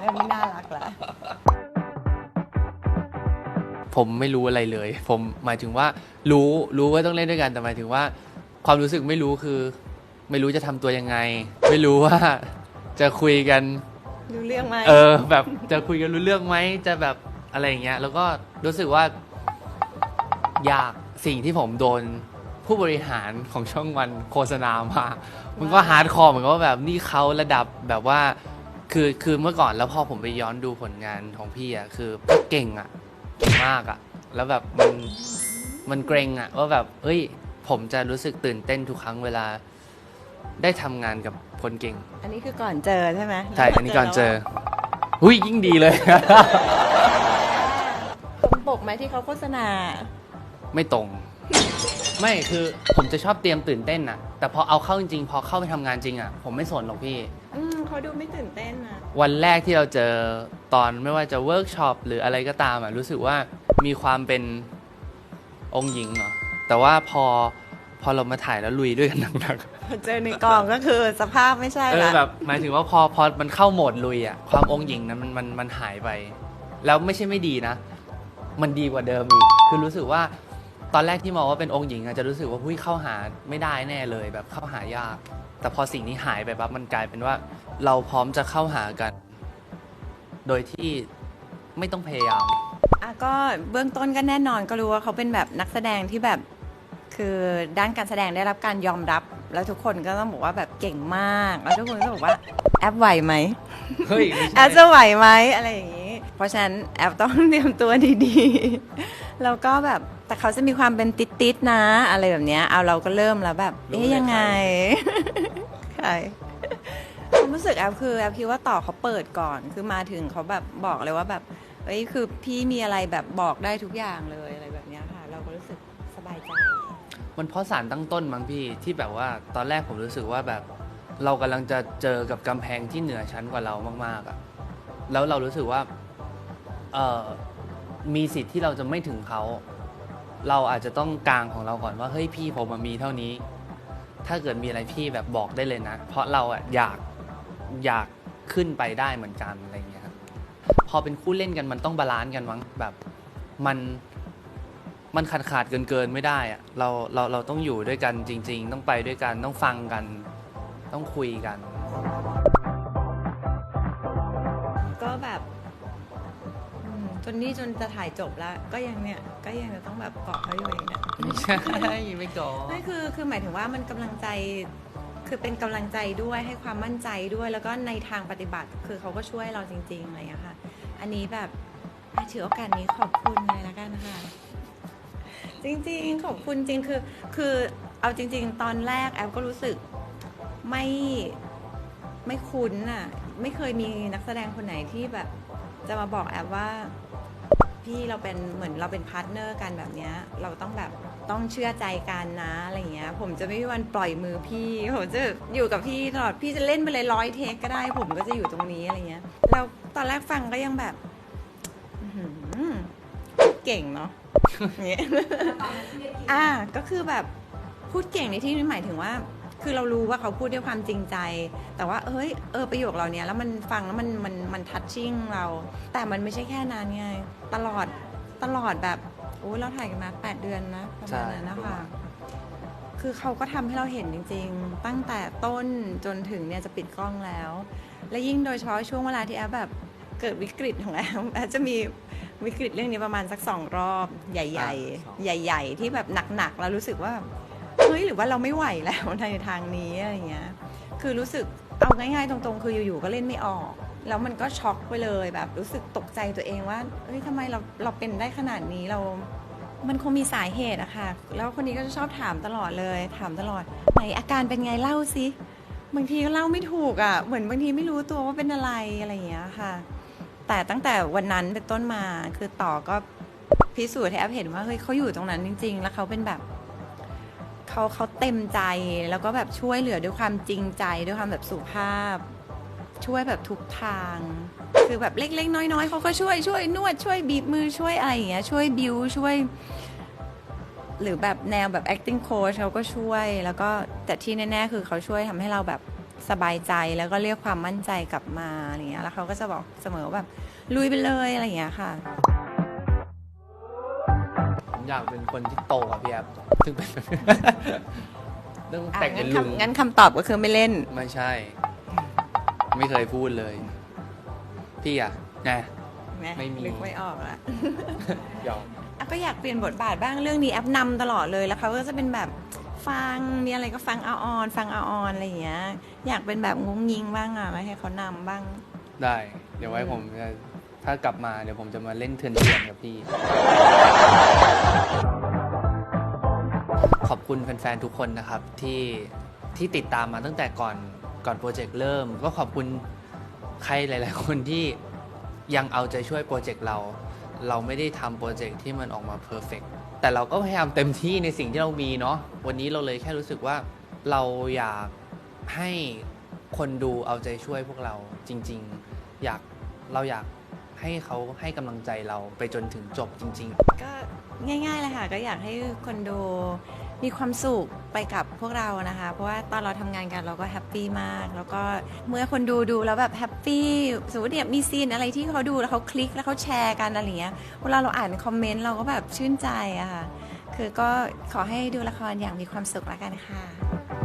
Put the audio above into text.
เนี่ยไม่น่ารักละผมไม่รู้อะไรเลย ผมหมายถึงว่า รู้รู้ว่าต้องเล่นด้วยกันแต่หมายถึงว่า ความรู้สึกไม่รู้คือ ไม่รู้จะทำตัวยังไง ไม่รู้ว่าจะคุยกัน รู้เรื่องไหมเออ แบบจะคุยกันรู้เรื่องไหมจะแบบอะไรอย่างเงี้ย แล้วก็รู้สึกว่า อยากสิ่งที่ผมโดนผู้บริหารของช่องวันโฆษณามา มันก็ฮาร์ดคอร์เหมือนกับว่าแบบนี่เขาระดับแบบว่า คือคือเมื่อก่อนแล้วพอผมไปย้อนดูผลงานของพี่อะคือเก่งอะเก่งมากอะ แล้วแบบมันมันเกรงอะว่าแบบเอ้ย ผมจะรู้สึกตื่นเต้นทุกครั้งเวลา ได้ทำงานกับคนเก่งอันนี้คือก่อนเจอใช่ไหมใช่อันนี้ก่อนเจอหุ้ยยิ่งดีเลย ตรงปกไหมที่เขาโฆษณา ไม่ตรง ไม่คือผมจะชอบเตรียมตื่นเต้นน่ะแต่พอเอาเข้าจริงๆพอเข้าไปทำงานจริงอะผมไม่สนหรอกพี่ อืมเขาดูไม่ตื่นเต้นนะวันแรกที่เราเจอตอนไม่ว่าจะเวิร์กช็อปหรืออะไรก็ตามอะรู้สึกว่ามีความเป็นองค์หญิงเหรอแต่ว่าพอพอเรามาถ่ายแล้วลุยด้วยกันหนักๆเจอในกองก็คือสภาพไม่ใช่เออละแบบหมายถึงว่าพอพอมันเข้าโหมดลุยอะความองค์หญิงนั้นมันมันมันหายไป แล้วไม่ใช่ไม่ดีนะ มันดีกว่าเดิมอีกคือรู้สึกว่า ตอนแรกที่มองว่าเป็นองค์หญิงอาจจะรู้สึกว่าหุ้ยเข้าหาไม่ได้แน่เลย แบบเข้าหายาก แต่พอสิ่งนี้หายไปปั๊บมันกลายเป็นว่า เราพร้อมจะเข้าหากัน โดยที่ไม่ต้องพยายาม อะก็เบื้องต้นก็แน่นอนก็รู้ว่าเขาเป็นแบบนักแสดงที่แบบคือด้านการแสดงได้รับการยอมรับ แล้วทุกคนก็ต้องบอกว่าแบบเก่งมาก แล้วทุกคนก็บอกว่าแอปไหวไหมเฮ้ยไม่แอใช่ ปจะไหวไหมอะไรอย่างนี้ เพราะฉะนั้นแอปต้องเตรียมตัวดีๆ แล้วก็แบบแต่ เขาจะมีความเป็นติดๆนะ อะไรแบบเนี้ยเอาเราก็เริ่มแล้วแบบรู้เอ๊ยเลยยังไงใครใครความรู้สึกแอปคือแอปคิดว่าต่อเขาเปิดก่อนคือมาถึงเขาแบบบอกเลยว่าแบบเอ้ยคือพี่มีอะไรแบบบอกได้ทุกอย่างเลยอะไรแบบเนี้ยค่ะ เราก็รู้สึกสบายใจ มันเพราะสารตั้งต้นมั้งพี่ที่แบบว่าตอนแรกผมรู้สึกว่าแบบเรากำลังจะเจอกับกำแพงที่เหนือชั้นกว่าเรามากๆอะแล้วเรารู้สึกว่าเออมีสิทธิ์ที่เราจะไม่ถึงเขา เราอาจจะต้องกลางของเราก่อนว่าเฮ้ยพี่ผมอะมีเท่านี้ ถ้าเกิดมีอะไรพี่แบบบอกได้เลยนะ เพราะเราอะอยากอยากขึ้นไปได้เหมือนกันอะไรเงี้ยครับพอเป็นคู่เล่นกันมันต้องบาลานซ์กันมั้งแบบมันมันขาดขาดเกินเกินไม่ได้อะเราเราเราต้องอยู่ด้วยกันจริง ๆ ต้องไปด้วยกันต้องฟังกัน ต้องคุยกัน จนนี่จนจะถ่ายจบแล้ว ก็ยังเนี่ยก็ยังจะต้องแบบเกาะเขาอยู่อย่างเงี้ยไม่ใช่ไม่ก่อไม่คือคือหมายถึงว่ามันกำลังใจคือเป็นกำลังใจด้วยให้ความมั่นใจด้วย แล้วก็ในทางปฏิบัติคือเขาก็ช่วยเราจริงๆอะไรอย่างเงี้ยค่ะ อันนี้แบบอะถือโอกาสนี้ขอบคุณเลยละกันค่ะจริงๆขอบคุณจริงคือคือเอาจริง ๆ ตอนแรกแอฟก็รู้สึกไม่ไม่คุ้นอะ ไม่เคยมีนักแสดงคนไหนที่แบบจะมาบอกแอฟว่า พี่เราเป็นเหมือนเราเป็นพาร์ทเนอร์กันแบบเนี้ยเราต้องแบบต้องเชื่อใจกันนะอะไรเงี้ย ผมจะไม่มีวันปล่อยมือพี่ ผมจะอยู่กับพี่ตลอดพี่จะเล่นไปเลยร้อยเทคก็ได้ ผมก็จะอยู่ตรงนี้อะไรเงี้ยเราตอนแรกฟังก็ยังแบบเก่งเนาะอย่างเงี้ยอ่าก็คือแบบพูดเก่งในที่นี้หมายถึงว่า คือเรารู้ว่าเขาพูดด้วยความจริงใจ แต่ว่า เอ้ย เออประโยคเราเนี้ยแล้วมันฟังแล้วมันมันมันทัชชิ่งเรา แต่มันไม่ใช่แค่นั้นไง ตลอดตลอดแบบโอ้ยเราถ่ายกันมา 8 เดือนนะประมาณนั้นนะคะคือเขาก็ทำให้เราเห็นจริง ๆ ตั้งแต่ต้นจนถึงเนี่ยจะปิดกล้องแล้ว และยิ่งโดยเฉพาะช่วงเวลาที่แอฟแบบเกิดวิกฤตของแอฟแอฟจะมีวิกฤตเรื่องนี้ประมาณสักสองรอบใหญ่อะสองๆใหญ่ ๆ ที่แบบหนักๆแล้วรู้สึกว่า เฮ้ยหรือว่าเราไม่ไหวแล้วในทางนี้อะไรเงี้ย คือรู้สึกเอาง่ายๆ ตรงๆ คืออยู่ๆก็เล่นไม่ออก แล้วมันก็ช็อกไปเลยแบบรู้สึกตกใจตัวเองว่าเฮ้ยทำไมเราเราเป็นได้ขนาดนี้เรา มันคงมีสาเหตุอะค่ะ แล้วคนนี้ก็จะชอบถามตลอดเลย ถามตลอดไหนอาการเป็นไงเล่าสิบางทีก็เล่าไม่ถูกอะเหมือนบางทีไม่รู้ตัวว่าเป็นอะไรอะไรอย่างเงี้ยค่ะ แต่ตั้งแต่วันนั้นเป็นต้นมาคือต่อก็พิสูจน์ให้แอฟเห็นว่าเฮ้ยเขาอยู่ตรงนั้นจริง ๆ แล้วเขาเป็นแบบ เขาเขาเต็มใจแล้วก็แบบช่วยเหลือด้วยความจริงใจด้วยความแบบสุภาพ ช่วยแบบทุกทาง คือแบบเล็กๆน้อยๆเขาก็ช่วยช่วยนวดช่วยบีบมือช่วยอะไรอย่างเงี้ยช่วยบิวช่วย หรือแบบแนวแบบ acting coach เขาก็ช่วย แล้วก็แต่ที่แน่ๆคือเขาช่วยทำให้เราแบบสบายใจแล้วก็เรียกความมั่นใจกลับมาอะไรเงี้ยแล้วเขาก็จะบอกเสมอแบบลุยไปเลยอะไรอย่างเงี้ยค่ะ ผมอยากเป็นคนที่โตกว่าพี่แอฟซึ่งเป็นเรื่องแต่งเป็นอะลุงงั้นคำงั้นคำตอบก็คือไม่เล่น ไม่ใช่ ไม่เคยพูดเลย พี่อะไงนะ ไม่มี นึกไม่ออกละยอมอะก็อยากเปลี่ยนบทบาทบ้างเรื่องนี้แอปนำตลอดเลยแล้วเขาก็จะเป็นแบบฟังมีอะไรก็ฟังเอาออน ฟังเอาออนอะไรอย่างเงี้ย อยากเป็นแบบงุ้งยิงบ้างอะไม่ให้เขานำบ้าง ได้ เดี๋ยวไว้ผมจะ ถ้ากลับมาเดี๋ยวผมจะมาเล่นเทือนเทือนๆกับพี่ ขอบคุณแฟนๆทุกคนนะครับที่ที่ติดตามมาตั้งแต่ก่อนก่อนโปรเจกต์เริ่ม ก็ขอบคุณใครหลาย ๆ คนที่ยังเอาใจช่วยโปรเจกต์เรา เราไม่ได้ทำโปรเจกต์ที่มันออกมาเพอร์เฟกแต่เราก็พยายามเต็มที่ในสิ่งที่เรามีเนาะวันนี้เราเลยแค่รู้สึกว่าเราอยากให้คนดูเอาใจช่วยพวกเราจริง ๆ อยากเราอยาก ให้เขาให้กำลังใจเราไปจนถึงจบจริง ๆ ก็ง่ายๆเลยค่ะ ก็อยากให้คนดูมีความสุขไปกับพวกเรานะคะ เพราะว่าตอนเราทำงานกันเราก็แฮปปี้มาก แล้วก็เมื่อคนดูดูแล้วแบบแฮปปี้สมมติเนี่ยมีซีนอะไรที่เขาดูแล้วเขาคลิกแล้วเขาแชร์กันอะไรเงี้ยเวลาเราอ่านคอมเมนต์เราก็แบบชื่นใจอะค่ะ คือก็ขอให้ดูละครอย่างมีความสุขแล้วกันค่ะ